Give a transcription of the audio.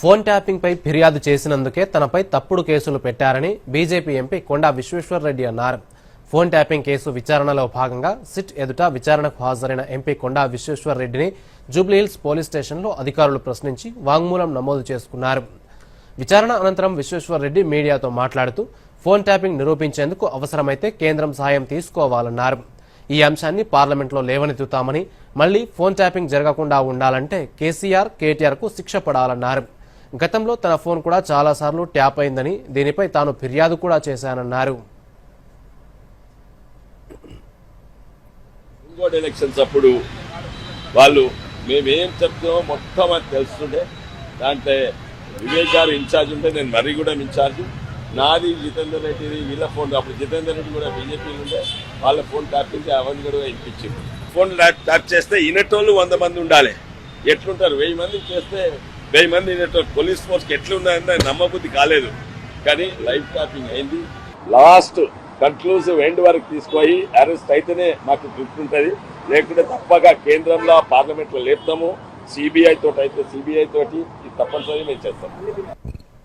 Phone tapping పై ఫిర్యాదు చేసినందుకే తనపై తప్పుడు కేసులు పెట్టారని బీజేపీ ఎంపీ కొండా విశ్వేశ్వర్రెడ్డి అన్నారు. ఫోన్ ట్యాపింగ్ కేసు విచారణలో భాగంగా సిట్ ఎదుట విచారణకు హాజరైన ఎంపీ కొండా విశ్వేశ్వర్రెడ్డిని జూబ్లీహిల్స్ పోలీస్ స్టేషన్లో అధికారులు ప్రశ్నించి వాంగ్మూలం నమోదు చేసుకున్నారు. విచారణ అనంతరం విశ్వేశ్వర్రెడ్డి మీడియాతో మాట్లాడుతూ ఫోన్ ట్యాపింగ్ నిరూపించేందుకు అవసరమైతే కేంద్రం సాయం తీసుకోవాలన్నారు. ఈ అంశాన్ని పార్లమెంట్లో లేవనెత్తుతామని మళ్ళీ ఫోన్ ట్యాపింగ్ జరగకుండా ఉండాలంటే కేసీఆర్ కేటీఆర్కు శిక్ష పడాలన్నారు. గతంలో తన ఫోన్ కూడా చాలాసార్లు ట్యాప్ అయిందని దీనిపై తాను ఫిర్యాదు కూడా చేశానన్నారు. ఎలక్షన్స్ అప్పుడు వాళ్ళు మేమేం చెప్తామో మొత్తం అది తెలుస్తుండే. దాంట్లో వివేక్ గారు ఇన్ఛార్జ్ ఉంటే నేను మర్రిగూడెం ఇన్ఛార్జ్ నాది జితేందర్ రెడ్డిది వీళ్ళ ఫోన్ అప్పుడు జితేందర్ రెడ్డి కూడా బీజేపీలు ఉండే. వాళ్ళ ఫోన్ ట్యాపింగ్ అవన్నీ కూడా ఇప్పించింది ఫోన్ ట్యాప్ చేస్తే ఇనటోళ్ళు వంద మంది ఉండాలి. ఎట్లుంటారు? వెయ్యి మంది చేస్తే వెయ్యి మంది పోలీస్ ఫోర్స్కి ఎట్లున్నాయని నమ్మబుద్ధి కాలేదు. కానీ లైఫ్ టాపింగ్ అయింది. లాస్ట్ కన్క్లూజివ్ ఎండ్ వరకు తీసుకుపోయి అరెస్ట్ అయితేనే మాకు తృప్తి ఉంటుంది. లేకుంటే తప్పగా కేంద్రంలో పార్లమెంట్లో లేపుతాము. సిబిఐ తోటి అయితే సిబిఐ తోటి ఇది తప్పనిసరిగా మేము చేస్తాం.